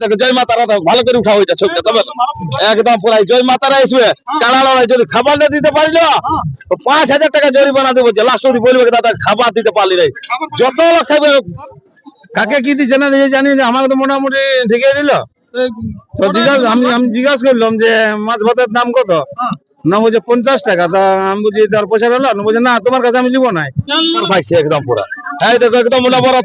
দেখো জয় মাতারা ভালো করে উঠা হয়েছে ছবিটা তবে একদম পুরাই জয় মাতারা আসবে কাড়া লড়াই যদি খাবার না দিতে পারল পাঁচ হাজার টাকা জরিমানা দেবো যে লাস্ট বলবে দাদা খাবার দিতে পারলি নাই। যত খাবে কাকে কি দিচ্ছে না জানি না আমাকে তো মোটামুটি ঢেকে দিল। তো জিজ্ঞাসা আমি আমি জিজ্ঞাসা করলাম যে মাছ ভাতের দাম কত? না বলছে পঞ্চাশ টাকা তা আমি বলছি তার পয়সা পেল না বলছে না তোমার কাছে আমি নিবো না একদম পুরা। দেখো একদম মোটা বড়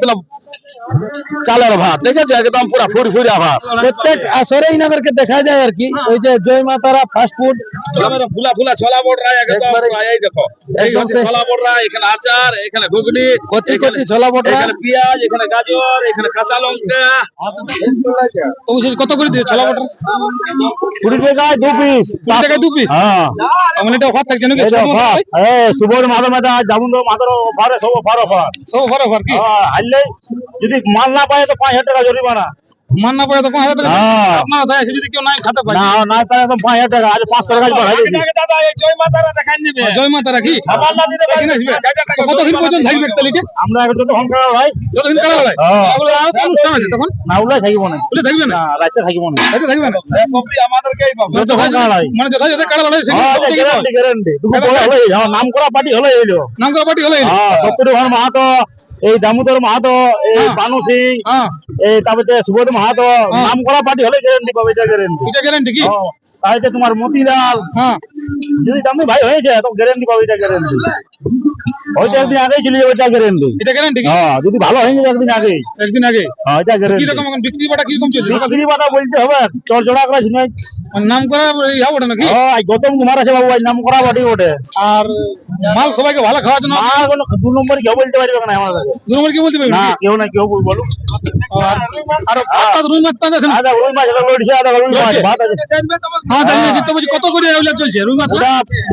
চালের ভাত দেখেছ? একদম পুরা ফুরি ফুরিয়া ভাত প্রত্যেক আসরে ইনাদেরকে দেখা যায় আর কি ওই যে জয় মাতারা ফাস্ট ফুড ফুলা ফুলা ছোলা বড়রা একদম এই দেখো। একদম ছোলা বড়রা এখানে আচার এখানে ঘুগনি কচি কচি ছোলা এখানে পেঁয়াজ এখানে গাজর এখানে কাঁচা লঙ্কা। কত করে দিয়ে ছোলা টাকায় দু পিস কুড়ি টাকায় দু? হ্যাঁ। মানে এটা অফার থাকছে নাকি? সুবর মাধব মাদা যেমন মাদর অফারে সব অফার অফার সব অফার অফার কি? হারলে যদি মাল না পায় তো পাঁচ হাজার টাকা জরিমানা। মান না পায় তো পাঁচ হাজার টাকা হ্যাঁ। আপনারা যদি কেউ নাই খাতে পারে। না না পায় তো পাঁচ হাজার টাকা আজ পাঁচশো টাকা বাড়াই দিবি দাদা এই জয় মাতারা দেখান দিবে। জয় মাতা রাখি খাবার না দিতে পারলে এখানে আসবে? পাঁচ হাজার টাকা কতদিন পর্যন্ত থাকবে একটা আমরা এখন তো তখন খাওয়া ভাই। যতদিন কারা হয়। আর অনুষ্ঠান আছে তখন। না উলাই থাকিব না। বলে থাকবে না? রাতে থাকিব না। রাতে থাকবে না? সবজি আমাদেরকেই পাবো। তখন যথাযথ- মানে যথাযথ কারা লড়াই সেখানে হ্যাঁ গ্যারান্টি গ্যারান্টি দুটো হলো নাম করা পার্টি হলো এইলো নাম করা পার্টি হলো হ্যাঁ সত্তর ঘর মাহাতো। এই দামোদর মাহাতো এই হ্যাঁ। বানু সিং হ্যাঁ। এই তারপরে সুবোধ মাহাতো হ্যাঁ। নাম করা পার্টি হলে গ্যারান্টি পাবে এটা গ্যারান্টি এটা গ্যারান্টি কি? তাহলে তোমার মতিলাল। হ্যাঁ। যদি দামি ভাই হয়েছে তো গ্যারান্টি পাবে এটা গ্যারান্টি ওইটা একদিন আগেই চলে যাবে এটা গ্যারান্টি এটা গ্যারান্টি কি? হ্যাঁ যদি ভালো হয়ে যায় একদিন আগেই। একদিন আগে? হ্যাঁ এটা কি গ্যারান্টি রকম বিক্রি বাটা কি রকম চলছে? বিক্রি বাটা বলতে হবে চল জোড়া করা নাম করা ইয়া ওটা নাকি? হ্যাঁ গৌতম কুমার আছে বাবু নাম করা ওঠে আর মাল সবাইকে ভালো খাওয়ার জন্য? না কোনো দু নম্বর কেউ বলতে পারবে না আমার কাছে। দু নম্বর কি বলতে পারবি না কেউ না কেউ বলো আর আর ভাত রুই মাছ টান আছে আদা রুই মাছ লড়ছে আদা রুই মাছ ভাত আছে। হ্যাঁ জানি আছি তো বলছি কত করে চলছে রুই মাছ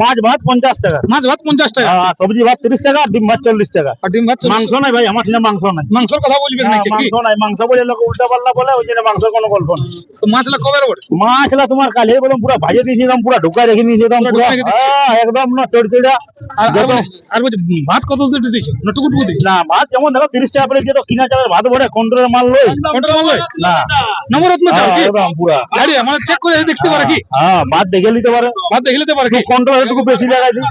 মাছ ভাত পঞ্চাশ টাকা। মাছ ভাত পঞ্চাশ টাকা? আর সবজি ভাত তিরিশ টাকা ডিম ভাত চল্লিশ টাকা। আর ডিম ভাত মাংস নাই ভাই আমার সিনে মাংস নাই। মাংসের কথা বলবি না, কি মাংস নাই মাংস বলে লোক উল্টা পাল্টা বলে ওই জন্য মাংসের কোনো গল্প নেই। তো মাছলা কবে ওঠে মাছলা তোমার কালে বললাম পুরো ভাজে দিয়েছি একদম পুরো ঢুকা রেখে নিয়েছি একদম পুরো। হ্যাঁ, একদম না চড়চড়া আর আর বলছি- ভাত কত দিয়ে দিচ্ছে না টুকু টুকু না ভাত যেমন দেখো তিরিশ টাকা করে তো কিনা চালের ভাত ভরে কন্ট্রোলের মাল লই। কন্ট্রোল মাল লয়? না। নবরত্ন চাল হ্যাঁ, কি? একদম পুরা। গাড়ি মানে চেক করে দেখতে পারে কি? হ্যাঁ ভাত দেখে নিতে পারে। ভাত দেখে নিতে পারে কি? কন্ট্রোল একটু বেশি লাগাই দিই।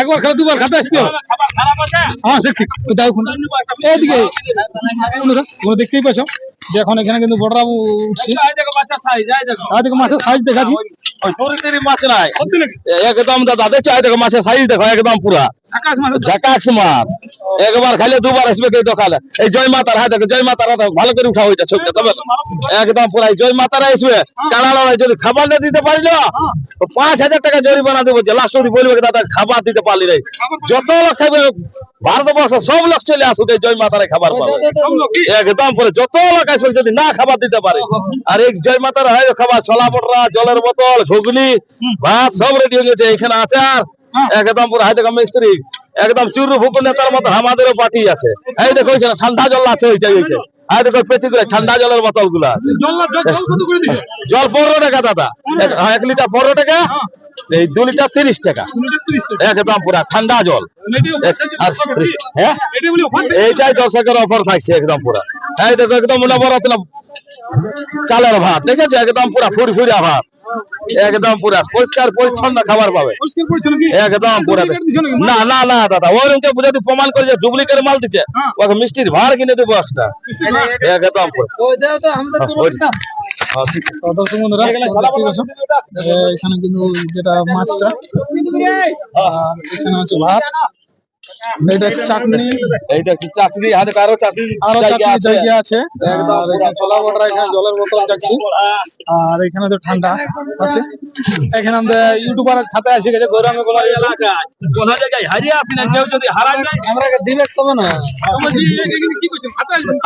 একবার খেলে দুবার খাতে আসতে হবে। হ্যাঁ সে ঠিক। তো দাও এখন। এইদিকে দেখতেই পাচ্ছ যে এখন কিন্তু বড় বড়রাবু উঠছে। আর দেখো মাছের সাইজ দেখাচ্ছি। মাছ নাই। একদম দাদা দেখছ দেখো মাছের সাইজ দেখো একদম পুরা। খাবার দিতে নাই। যত লোক খাবে ভারতবর্ষ সব লোক চলে আসুক এই জয় মাতারে খাবার পাবে। একদম পরে যত লোক আসবে যদি না খাবার দিতে পারে। আর এই জয় মাতার হয় খাবার, ছোলা পটরা জলের বোতল, ঘুগনি, ভাত সব রেডি হয়ে গেছে। এখানে আচার একদম পুরো হাই দেখো মিস্ত্রি একদম চুরু ফুকু নেতার মতো আমাদেরও পার্টি আছে। এই দেখো ওইখানে ঠান্ডা জল আছে ওই জায়গায় আর দেখো পেটি করে ঠান্ডা জলের বোতলগুলো আছে জল পনেরো টাকা দাদা। এক- হ্যাঁ, লিটার পনেরো টাকা এই দু লিটার তিরিশ টাকা। একদম পুরা ঠান্ডা জল। হ্যাঁ? এইটাই দর্শকের অফার থাকছে একদম পুরা। এই দেখো একদম মোটা বড় চালের ভাত দেখেছ? একদম পুরা ফুরি ফুরিয়া ভাত। একদম পুরা পরিষ্কার পরিচ্ছন্ন খাবার পাবে। একদম পুরা। না না না দাদা ওরকম যদি প্রমাণ করে যে ডুপ্লিকেট মাল দিচ্ছে। ওকে মিষ্টির ভাড় কিনে দেবো একটা। একদম হ্যাঁ, দর্শক বন্ধুরা, এখানে কিন্তু একটা মাছটা আর এখানে হচ্ছে ভাত। এটা চাটনি এইটা হচ্ছে চাটনি হাতে আরও চাটনি আরও চাটনি জায়গা আছে। ছোলা বটরা এখানে জলের বোতল চাচ্ছি আর এখানে তো ঠান্ডা আছে। এখানে আমাদের ইউটিউবার খাতে এসে গেছে গৌরাঙ্গ কুমার এলাকায়। কোন জায়গায়? হারিয়ে আপনি কেউ যদি হারান আমরা দিবে তবে না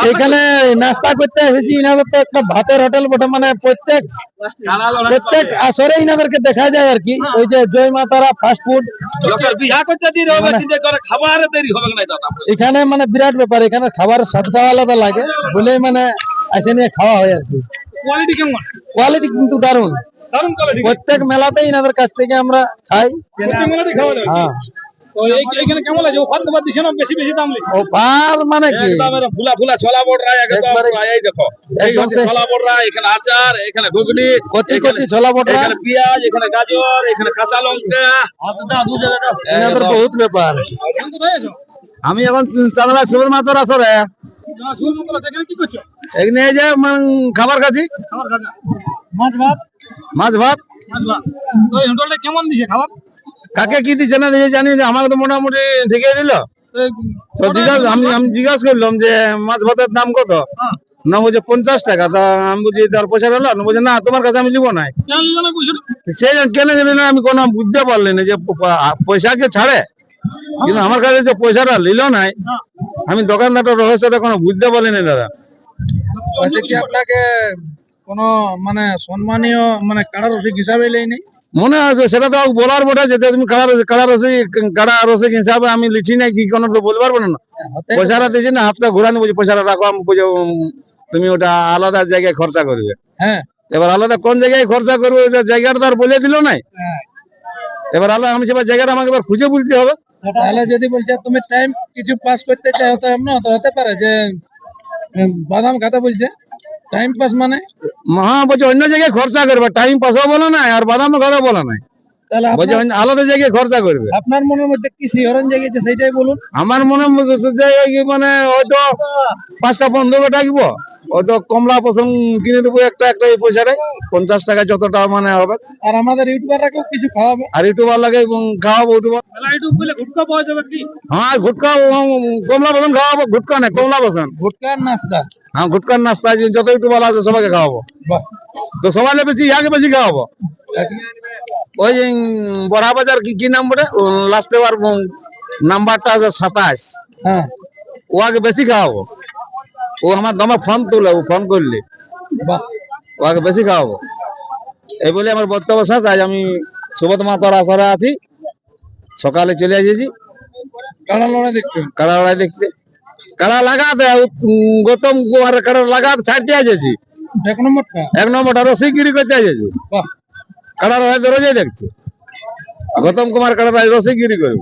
এখানে নাস্তা করতে এসেছি। ইনাদের তো একটা ভাতের হোটেল বটে মানে প্রত্যেক প্রত্যেক আসরে ইনাদেরকে দেখা যায় আর কি। ওই যে জয় মাতারা ফাস্ট ফুড লোকের বিয়া করতে দেরি হবে চিন্তা করে খাবার দেরি হবে না দাদা। এখানে মানে বিরাট ব্যাপার এখানে খাবার স্বাদটা আলাদা লাগে। বলে মানে এসে নিয়ে খাওয়া হয় আর কি। কোয়ালিটি কেমন? কোয়ালিটি কিন্তু দারুণ। প্রত্যেক মেলাতেই ইনাদের কাছ থেকে আমরা খাই। হ্যাঁ। তো এই- এইখানে কেমন দিছে না? বেশি বেশি দাম লিখে অফার মানে কি? একদম ফুলা ফুলা ছোলা বড়রা একদম এই দেখো। ছোলা বড়রা এখানে আচার এখানে ঘুগনি কচি কচি ছোলা এখানে পেঁয়াজ এখানে গাজর এখানে কাঁচা লঙ্কা। এনাদের বহুত ব্যাপার। আছো আমি এখন চাঁদরা সুবর মাতর আসরে এখানে যে খাবার খাচ্ছি। মাছ ভাত? মাছ ভাত? মাছ ভাত। তো হোটেলটা কেমন দিছে খাবার? কাকে কি দিচ্ছে না দিচ্ছে জানি না আমাকে তো মোটামুটি ঢেকে দিল তো জিজ্ঞাসা আমি আমি জিজ্ঞাসা করলাম যে মাছ ভাতের দাম কত। না বলছে পঞ্চাশ টাকা তা আমি বলছি তার পয়সা হলো না বলছে না তোমার কাছে আমি নিবো না? সে কেন গেলে না আমি কোনো বুঝতে পারলি না যে পয়সাকে ছাড়ে কিন্তু আমার কাছে যে পয়সাটা নিল নাই। আমি দোকানদারটার রহস্যটা কোনো বুঝতে পারলি না দাদা কি আপনাকে কোনো মানে সম্মানীয় মানে কাড়া রসিক হিসাবে লেই মনে হয় সেটা তো বলার বটে যে তুমি কাড়া কাড়া রসিক কাড়া রসিক হিসাবে আমি লিখি না কি কোনো তো বলতে পারব না। পয়সাটা দিয়েছি না হাতটা ঘুরানি বলছি পয়সাটা রাখো আমি তুমি ওটা আলাদা জায়গায় খরচা করবে। হ্যাঁ। এবার আলাদা কোন জায়গায় খরচা করবে ওটা জায়গাটা তো আর বলে দিল নাই। হ্যাঁ। এবার আলাদা আমি সেবার জায়গাটা আমাকে এবার খুঁজে বুঝতে হবে। তাহলে যদি বলছে তুমি টাইম কিছু পাস করতে চাও তো এমন তো হতে পারে যে বাদাম খাতে বলছে। টাইম পাস মানে? হ্যাঁ বলছে অন্য জায়গায় খরচা করবে। টাইম পাসও বলে নাই আর বাদামও কথা বলে নাই। তাহলে বলছে আলাদা জায়গায় খরচা করবে। আপনার মনের মধ্যে কি শিহরণ জেগেছে সেইটাই বলুন। আমার মনে হচ্ছে মানে হয়তো পাঁচটা বন্ধুকে ডাকবো। হয়তো কমলা পছন্দ কিনে দেবো একটা একটা এই পয়সাটাই পঞ্চাশ টাকা যতটা মানে হবে। আর আমাদের ইউটিউবাররাকেও কিছু খাওয়াবে। আর ইউটিউবার লাগে উম, খাওয়াবো ইউটিউবার। গুটকা পাওয়া যাবে কি? হ্যাঁ গুটকা কমলা পছন্দ খাওয়াবো। গুটকা না কমলা পছন্দ নাস্তা। হ্যাঁ গুটকার নাস্তা যত ইউটিউবার আছে সবাইকে খাওয়াবো। তো সবাই বেশি ইয়াকে বেশি খাওয়াবো। ওই বড়া বাজার কি কি নাম বলে লাস্টে উম, নাম্বারটা আছে সাতাশ। হ্যাঁ। ওকে বেশি খাওয়াবো। ও আমার দমে ফোন তুলে ও ফোন করলে। ওকে বেশি খাওয়াবো। এই বলে আমার বক্তব্য শেষ। আজ আমি সুবোধ মাতার আসরে আছি। সকালে চলে এসেছি। কাড়া লড়াই দেখতে? কাড়া লড়াই দেখতে? কাড়া লাগাতে গৌতম কুমার কারা লাগাতে ছাড়তে আসেছি। এক নম্বরটা এক নম্বরটা রসিগিরি করতে আসেছি। কারা রোজই দেখছি? গৌতম কুমার কাড়া রসিগিরি করবে?